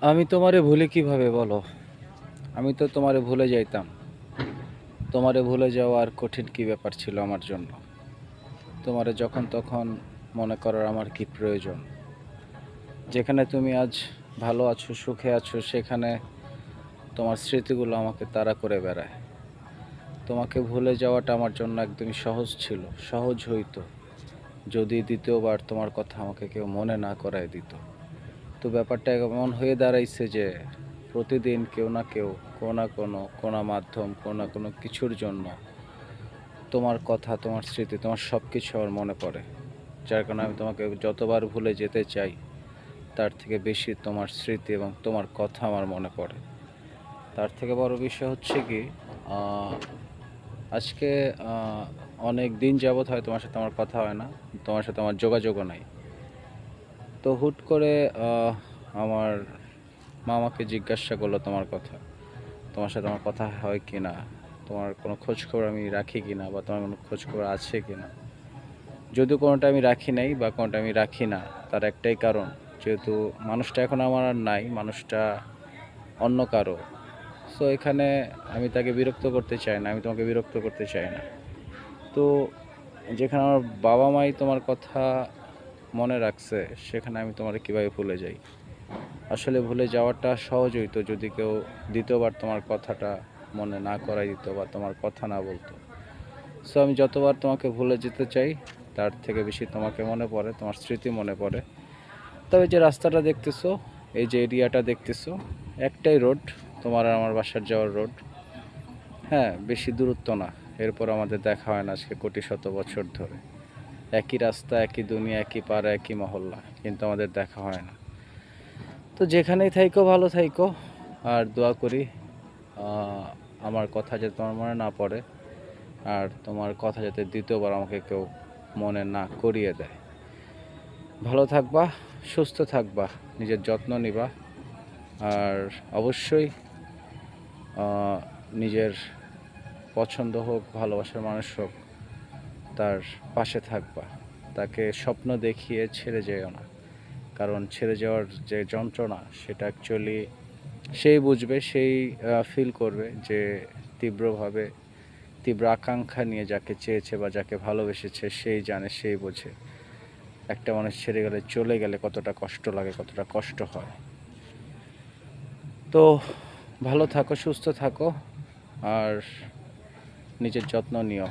আমি তোমারে ভুলে কীভাবে বলো? আমি তো তোমারে ভুলে যাইতাম। তোমারে ভুলে যাওয়ার কঠিন কি ব্যাপার ছিল আমার জন্য? তোমারে যখন তখন মনে করার আমার কি প্রয়োজন? যেখানে তুমি আজ ভালো আছো, সুখে আছো, সেখানে তোমার স্মৃতিগুলো আমাকে তাড়া করে বেড়ায়। তোমাকে ভুলে যাওয়াটা আমার জন্য একদমই সহজ ছিল, সহজ হইতো। যদি দ্বিতীয়বার তোমার কথা আমাকে কেউ মনে না করায় দিত। তো ব্যাপারটা এমন হয়ে দাঁড়াইছে যে প্রতিদিন কেউ না কেউ, কোনো না কোনো কোনো মাধ্যম, কোনো না কোনো কিছুর জন্য তোমার কথা, তোমার স্মৃতি, তোমার সব কিছু আমার মনে পড়ে। যার কারণে আমি তোমাকে যতবার ভুলে যেতে চাই, তার থেকে বেশি তোমার স্মৃতি এবং তোমার কথা আমার মনে পড়ে। তার থেকে বড় বিষয় হচ্ছে কি আজকে অনেক দিন যাবৎ হয় তোমার সাথে আমার কথা হয় না, তোমার সাথে আমার যোগাযোগও নাই। তো হুট করে আমার মামাকে জিজ্ঞাসা করল তোমার কথা। তোমার সাথে আমার কথা হয় কি না? তোমার কোনো খোঁজ খবর আমি রাখি কি না? বা তোমার কোনো খোঁজ খবর আছে কি না? যদিও কোনোটা আমি রাখি নাই বা কোনোটা আমি রাখি না, তার একটাই কারণ, যেহেতু মানুষটা এখন আমার আর নাই, মানুষটা অন্য কারও। সো এখানে আমি তাকে বিরক্ত করতে চাই না, আমি তোমাকে বিরক্ত করতে চাই না। তো যেখানে আমার বাবা মাই তোমার কথা মনে রাখছে, সেখানে আমি তোমার কীভাবে ভুলে যাই? আসলে ভুলে যাওয়াটা সহজ হইতো যদি কেউ দ্বিতীয়বার তোমার কথাটা মনে না করাই দিত বা তোমার কথা না বলতো। সো আমি যতবার তোমাকে ভুলে যেতে চাই, তার থেকে বেশি তোমাকে মনে পড়ে, তোমার স্মৃতি মনে পড়ে। তবে যে রাস্তাটা দেখতেছো, এই যে এরিয়াটা দেখতেছো, একটাই রোড, তোমার আর আমার বাসার যাওয়ার রোড। হ্যাঁ বেশি দূরত্ব না, এরপর আমাদের দেখা হয় না আজকে কোটি শত বছর ধরে। একই রাস্তা, একই দুনিয়া, একই পাড়া, একই মহল্লা, কিন্তু আমাদের দেখা হয় না। তো যেখানেই থাইকো, ভালো থাইকো। আর দোয়া করি আমার কথা যাতে তোমার মনে না পড়ে, আর তোমার কথা যাতে দ্বিতীয়বার আমাকে কেউ মনে না করিয়ে দেয়। ভালো থাকবা, সুস্থ থাকবা, নিজের যত্ন নিবা, আর অবশ্যই নিজের পছন্দ হোক, ভালোবাসার মানুষ হোক তার পাশে থাকবা। তাকে স্বপ্ন দেখিয়ে ছেড়ে যেও না। কারণ ছেড়ে যাওয়ার যে যন্ত্রণা, সেটা অ্যাকচুয়ালি সেই বুঝবে, সেই ফিল করবে যে তীব্রভাবে তীব্র আকাঙ্ক্ষা নিয়ে যাকে চেয়েছে বা যাকে ভালোবেসেছে, সেই জানে, সেই বোঝে। একটা মানুষ ছেড়ে গেলে, চলে গেলে কতটা কষ্ট লাগে, কতটা কষ্ট হয়। তো ভালো থাকো, সুস্থ থাকো, আর নিজের যত্ন নিও।